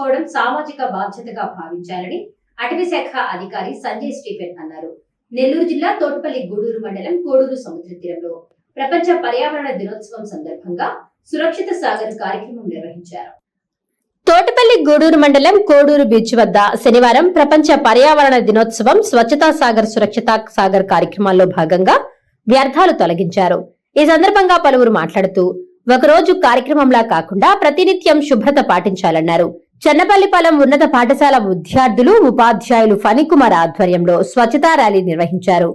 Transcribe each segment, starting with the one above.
పర్యావరణాన్ని సామాజిక బాధ్యతగా భావించాలని అటవీ శాఖ అధికారి సంజయ్ స్టీఫెన్ అన్నారు. నెల్లూరు జిల్లా తోటపల్లి గూడూరు మండలం కోడూరు సముద్ర తీరంలో ప్రపంచ పర్యావరణ దినోత్సవం సందర్భంగా సురక్షిత సాగర్ కార్యక్రమం నిర్వహించారు. తోటపల్లి గూడూరు మండలం కోడూరు బీచ్ వద్ద శనివారం ప్రపంచ పర్యావరణ దినోత్సవం స్వచ్ఛతా సాగర్ సురక్షిత సాగర్ కార్యక్రమాల్లో భాగంగా వ్యర్థాలు తొలగించారు. ఈ సందర్భంగా పలువురు మాట్లాడుతూ ఒకరోజు కార్యక్రమంలా కాకుండా ప్రతినిత్యం శుభ్రత పాటించాలన్నారు. చెన్నపల్లిపాలెం ఉన్నత పాఠశాల విద్యార్థులు ఉపాధ్యాయులు ఫణికుమార్ ఆధ్వర్యంలో స్వచ్ఛతా ర్యాలీ నిర్వహించారు.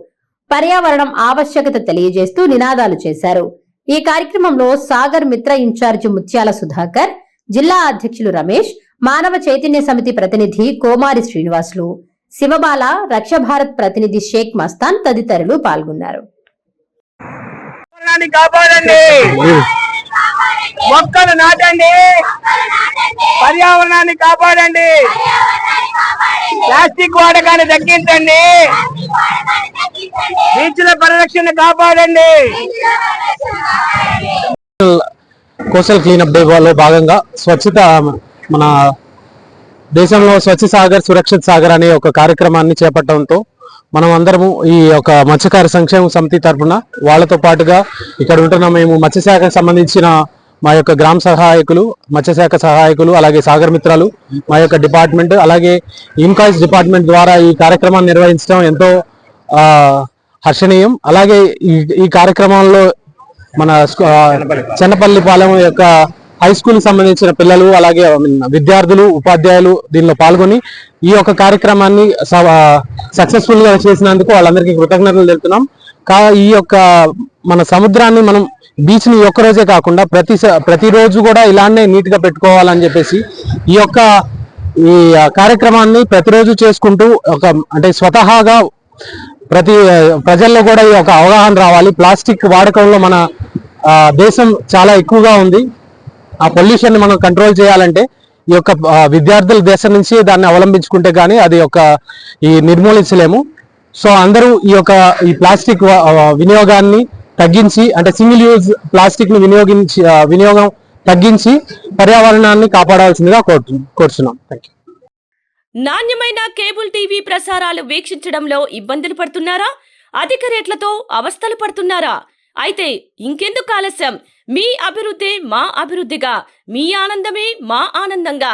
పర్యావరణం ఆవశ్యకత తెలియజేస్తూ నినాదాలు చేశారు. ఈ కార్యక్రమంలో సాగర్ మిత్ర ఇన్ఛార్జి ముత్యాల సుధాకర్ జిల్లా అధ్యక్షులు రమేష్ మానవ చైతన్య సమితి ప్రతినిధి కోమారి శ్రీనివాసులు శివబాల రక్ష భారత్ ప్రతినిధి షేక్ మస్తాన్ తదితరులు పాల్గొన్నారు. కాపాడండి! మొక్కలు నాటండి. పర్యావరణాన్ని కాపాడండి. ప్లాస్టిక్ వాడకాన్ని తగ్గించండి. బీచ్ల పరిరక్షణ కాపాడండి. కోస్టల్ క్లీనప్ డే లో భాగంగా స్వచ్ఛత మన దేశంలో స్వచ్ఛ సాగర్ సురక్షిత్ సాగర్ అనే ఒక కార్యక్రమాన్ని చేపట్టడంతో మనం అందరము ఈ యొక్క మత్స్యకార సంక్షేమ సమితి తరఫున వాళ్ళతో పాటుగా ఇక్కడ ఉంటున్న మేము మత్స్యశాఖకు సంబంధించిన మా యొక్క గ్రామ సహాయకులు మత్స్యశాఖ సహాయకులు అలాగే సాగర్ మిత్రాలు మా యొక్క డిపార్ట్మెంట్ అలాగే ఇన్కాయిస్ డిపార్ట్మెంట్ ద్వారా ఈ కార్యక్రమాన్ని నిర్వహించడం ఎంతో హర్షణీయం. అలాగే ఈ ఈ కార్యక్రమంలో మన చెన్నపల్లిపాలెం యొక్క హై స్కూల్ సంబంధించిన పిల్లలు అలాగే విద్యార్థులు ఉపాధ్యాయులు దీనిలో పాల్గొని ఈ యొక్క కార్యక్రమాన్ని సక్సెస్ఫుల్గా చేసినందుకు వాళ్ళందరికీ కృతజ్ఞతలు తెలుపుతున్నాం. కా ఈ యొక్క మన సముద్రాన్ని మనం బీచ్ని ఒక్కరోజే ఒక్క రోజే కాకుండా ప్రతి ప్రతిరోజు కూడా ఇలానే నీట్గా పెట్టుకోవాలని చెప్పేసి ఈ యొక్క ఈ కార్యక్రమాన్ని ప్రతిరోజు చేసుకుంటూ ఒక అంటే స్వతహాగా ప్రతి ప్రజల్లో కూడా ఈ యొక్క అవగాహన రావాలి. ప్లాస్టిక్ వాడకంలో మన దేశం చాలా ఎక్కువగా ఉంది. ఆ పొల్యూషన్ని మనం కంట్రోల్ చేయాలంటే ఈ యొక్క విద్యార్థుల దేశం నుంచి దాన్ని అవలంబించుకుంటే కానీ అది ఒక ఈ నిర్మూలించలేము. సో అందరూ ఈ యొక్క ఈ ప్లాస్టిక్ వినియోగాన్ని తగ్గించి అంటే సింగిల్ యూజ్ ప్లాస్టిక్ని వినియోగించి వినియోగం తగ్గించి పర్యావరణాన్ని కాపాడాల్సిందిగా కోరుతున్నాం థ్యాంక్ యూ నాణ్యమైన కేబుల్ టీవీ ప్రసారాలు వీక్షించడంలో ఇబ్బందులు పడుతున్నారా? అధిక రేట్లతో అవస్థలు పడుతున్నారా? అయితే ఇంకెందుకు ఆలస్యం? మీ అభివృద్ధి మా అభివృద్ధిగా. మీ ఆనందమే మా ఆనందంగా.